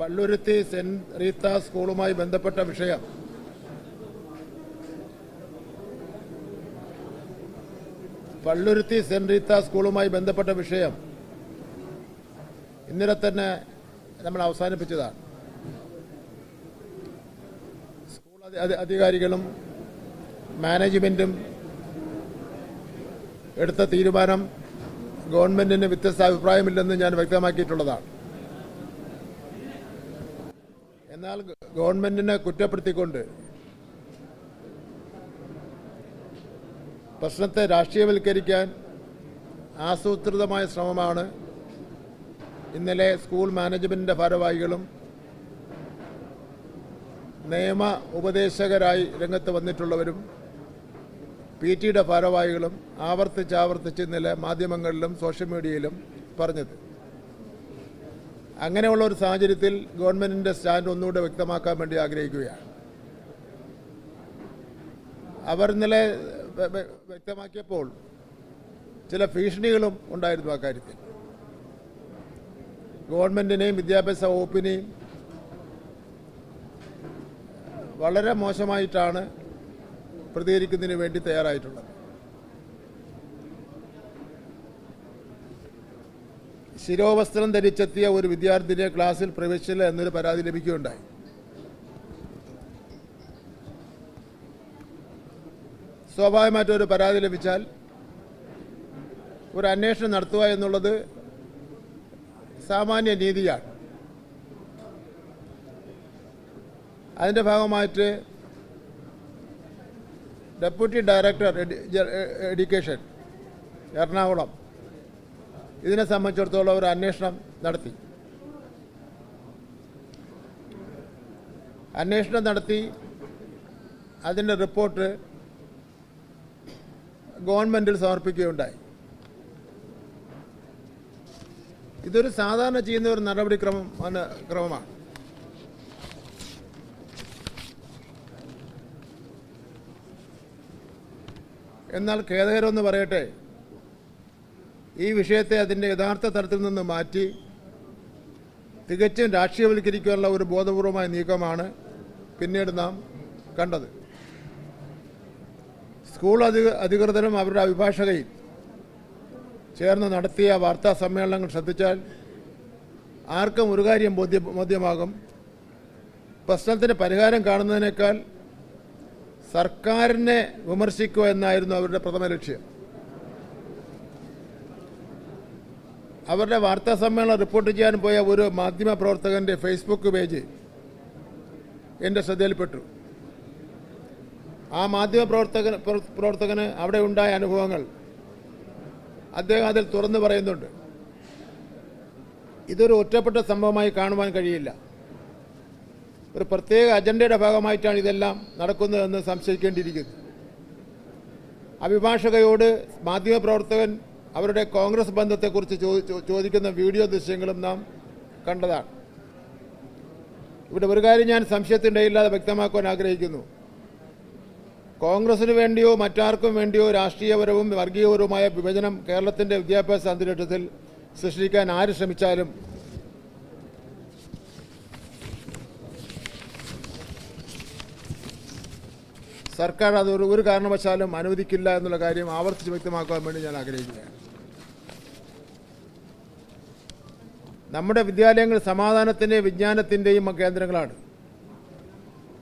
Palluruthy saint Reetha സ്കൂളുമായി ബന്ധപ്പെട്ട വിഷയം. Palluruthy saint Reetha സ്കൂളുമായി ബന്ധപ്പെട്ട വിഷയം. ഇന്നലെ തന്നെ നമ്മൾ അവസാനിപ്പിച്ചതാണ്. സ്കൂൾ അധി- അധി- അധികാരികളും മാനേജ്മെന്റും എടുത്ത തീരുമാനം ഗവൺമെന്റിന് വ്യത്യസ്ത അഭിപ്രായമില്ലെന്ന് ഞാൻ വ്യക്തമാക്കിയിട്ടുള്ളതാണ്. എന്നാൽ ഗവൺമെന്റിനെ കുറ്റപ്പെടുത്തിക്കൊണ്ട് പ്രശ്നത്തെ രാഷ്ട്രീയവൽക്കരിക്കാൻ ആസൂത്രിതമായ ശ്രമമാണ് ഇന്നലെ സ്കൂൾ മാനേജ്മെന്റിന്റെ ഭാരവാഹികളും നിയമ ഉപദേശകരായി രംഗത്ത് വന്നിട്ടുള്ളവരും പി ടിയുടെ ഭാരവാഹികളും ആവർത്തിച്ചാവർത്തിച്ച് ആവർത്തിച്ച് ഇന്നലെ മാധ്യമങ്ങളിലും സോഷ്യൽ മീഡിയയിലും പറഞ്ഞത്. അങ്ങനെയുള്ള ഒരു സാഹചര്യത്തിൽ ഗവൺമെന്റിന്റെ സ്റ്റാൻഡ് ഒന്നുകൂടെ വ്യക്തമാക്കാൻ വേണ്ടി ആഗ്രഹിക്കുകയാണ്. അവർ ഇന്നലെ വ്യ- വ്യ- വ്യക്തമാക്കിയപ്പോൾ ചില ഭീഷണികളും ഉണ്ടായിരുന്നു ആ കാര്യത്തിൽ. ഗവൺമെന്റിനെയും വിദ്യാഭ്യാസ വകുപ്പിനെയും വളരെ മോശമായിട്ടാണ് പ്രതികരിക്കുന്നതിന് വേണ്ടി തയ്യാറായിട്ടുള്ളത്. ശിരോവസ്ത്രം ധരിച്ചെത്തിയ ഒരു വിദ്യാർത്ഥിനിയെ ക്ലാസ്സിൽ പ്രവേശിച്ചില്ല എന്നൊരു പരാതി ലഭിക്കുകയുണ്ടായി. സ്വാഭാവികമായിട്ടും ഒരു പരാതി ലഭിച്ചാൽ ഒരു അന്വേഷണം നടത്തുക എന്നുള്ളത് സാമാന്യ നീതിയാണ് അതിന്റെ ഭാഗമായിട്ട് ഡെപ്യൂട്ടി ഡയറക്ടർ എഡ്യൂക്കേഷൻ എറണാകുളം ഇതിനെ സംബന്ധിച്ചിടത്തോളം ഒരു അന്വേഷണം നടത്തി. അന്വേഷണം നടത്തി. അതിന്റെ റിപ്പോർട്ട് ഗവൺമെന്റിൽ സമർപ്പിക്കുകയുണ്ടായി. ഇതൊരു സാധാരണ ചെയ്യുന്ന ഒരു നടപടിക്രമം ക്രമമാണ്. എന്നാൽ ഖേദകരമെന്ന് പറയട്ടെ ഈ വിഷയത്തെ അതിന്റെ യഥാർത്ഥ തലത്തിൽ നിന്ന് മാറ്റി തികച്ചും രാഷ്ട്രീയവൽക്കരിക്കാനുള്ള ഒരു ബോധപൂർവമായ നീക്കമാണ് പിന്നീട് നാം കണ്ടത്. സ്കൂൾ അധിക അധികൃതരും അവരുടെ അഭിഭാഷകയും ചേർന്ന് നടത്തിയ വാർത്താ സമ്മേളനങ്ങൾ ശ്രദ്ധിച്ചാൽ ആർക്കും ഒരു കാര്യം ബോധ്യ ബോധ്യമാകും. പ്രശ്നത്തിന് പരിഹാരം കാണുന്നതിനേക്കാൾ സർക്കാരിനെ വിമർശിക്കുക എന്നായിരുന്നു അവരുടെ പ്രഥമ ലക്ഷ്യം. അവരുടെ വാർത്താ സമ്മേളനം റിപ്പോർട്ട് ചെയ്യാൻ പോയ ഒരു മാധ്യമ പ്രവർത്തകന്റെ ഫേസ്ബുക്ക് പേജ് എന്റെ ശ്രദ്ധയിൽപ്പെട്ടു. ആ മാധ്യമ പ്രവർത്തകൻ പ്രവർത്തകന് അവിടെ ഉണ്ടായ അനുഭവങ്ങൾ അദ്ദേഹം അതിൽ തുറന്നു പറയുന്നുണ്ട്. ഇതൊരു ഒറ്റപ്പെട്ട സംഭവമായി കാണുവാൻ കഴിയില്ല. ഒരു പ്രത്യേക അജണ്ടയുടെ ഭാഗമായിട്ടാണ് ഇതെല്ലാം നടക്കുന്നതെന്ന് സംശയിക്കേണ്ടിയിരിക്കുന്നു. അഭിഭാഷകയോട് മാധ്യമപ്രവർത്തകൻ അവരുടെ കോൺഗ്രസ് ബന്ധത്തെക്കുറിച്ച് ചോദിക്കുന്ന വീഡിയോ ദൃശ്യങ്ങളും നാം കണ്ടതാണ്. ഇവിടെ ഒരു കാര്യം ഞാൻ സംശയത്തിനിടയില്ലാതെ വ്യക്തമാക്കുവാൻ ആഗ്രഹിക്കുന്നു. കോൺഗ്രസിന് വേണ്ടിയോ മറ്റാർക്കും വേണ്ടിയോ രാഷ്ട്രീയപരവും വർഗീയപരവുമായ വിഭജനം കേരളത്തിന്റെ വിദ്യാഭ്യാസ അന്തരീക്ഷത്തിൽ സൃഷ്ടിക്കാൻ ആര് ശ്രമിച്ചാലും സർക്കാർ അത് ഒരു കാരണവശാലും അനുവദിക്കില്ല എന്നുള്ള കാര്യം ആവർത്തിച്ച് വ്യക്തമാക്കുവാൻ വേണ്ടി ഞാൻ ആഗ്രഹിക്കുകയാണ്. നമ്മുടെ വിദ്യാലയങ്ങൾ സമാധാനത്തിന്റെയും വിജ്ഞാനത്തിന്റെയും കേന്ദ്രങ്ങളാണ്.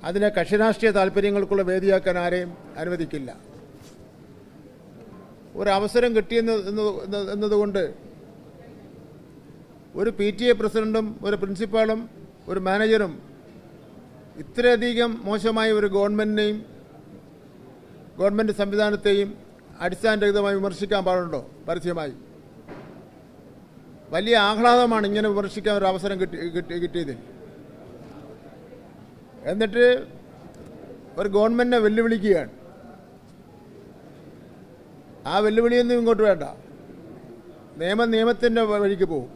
അതിനെ കക്ഷിരാഷ്ട്രീയ താല്പര്യങ്ങൾക്കുള്ള വേദിയാക്കാൻ ആരെയും അനുവദിക്കില്ല. ഒരു അവസരം കിട്ടിയെന്ന് എന്ന്- എന്ന്- എന്നതുകൊണ്ട് ഒരു പി ടി എ പ്രസിഡന്റും ഒരു പ്രിൻസിപ്പാളും ഒരു മാനേജറും ഇത്രയധികം മോശമായ ഒരു ഗവൺമെന്റിനെയും ഗവൺമെന്റ് സംവിധാനത്തെയും അടിസ്ഥാനരഹിതമായി വിമർശിക്കാൻ പാടുണ്ടോ? പരസ്യമായി. വലിയ ആഹ്ലാദമാണ് ഇങ്ങനെ വിമർശിക്കാൻ ഒരു അവസരം കിട്ടി കിട്ടി കിട്ടിയത്. എന്നിട്ട് ഒരു ഗവൺമെന്റിനെ വെല്ലുവിളിക്കുകയാണ്. ആ വെല്ലുവിളിയൊന്നും ഇങ്ങോട്ട് വേണ്ട. നിയമം നിയമത്തിന്റെ വഴിക്ക് പോകും.